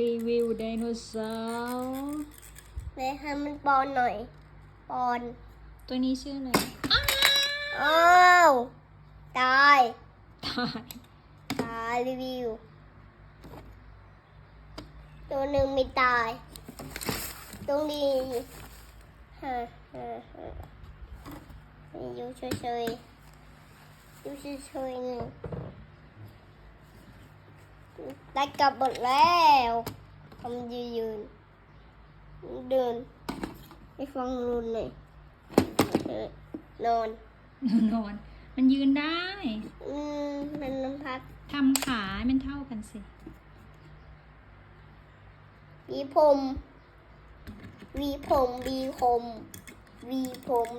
รีวิวไดโนเสาร์เลยให้มันปอนหน่อย ปอน ตัวนี้ชื่ออะไรอ้าวอ้าวตายตายตายรีวิว ตัวหนึ่งไม่ตาย ตรงนี้ฮะฮะฮะอยู่เฉยๆอยู่เฉยๆหนึ่ง ได้กลับหมดแล้วทำยืนยืน เดินไปฟังรุนเลยเออนอน นอน มันยืนได้ อืมมันน้ำพักทำขาให้มันเท่ากันสิวีผมวีผมวีผมวีผม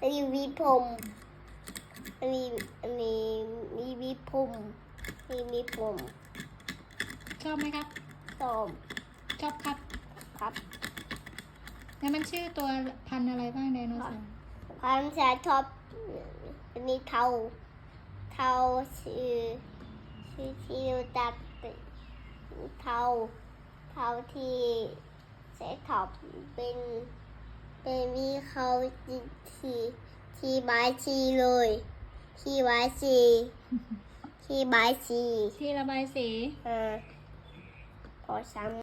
อันนี้วีผมอันนี้อันนี้มีวีผมมีวีผม ชอบไหมครับตอมชอบครับครับแล้วมันชื่อตัวพันธุ์อะไรบ้างไดโนเสาร์ความชาชอบอันนี้เทาเทาชื่อชื่อที่รู้จักเทาเทาที่ใช้ขอบเป็นเป็นวีเขาที่ที่ที่บายชีเลยที่บายชีที่บายชีที่ระบายสีอ่าพอ ซ้ำ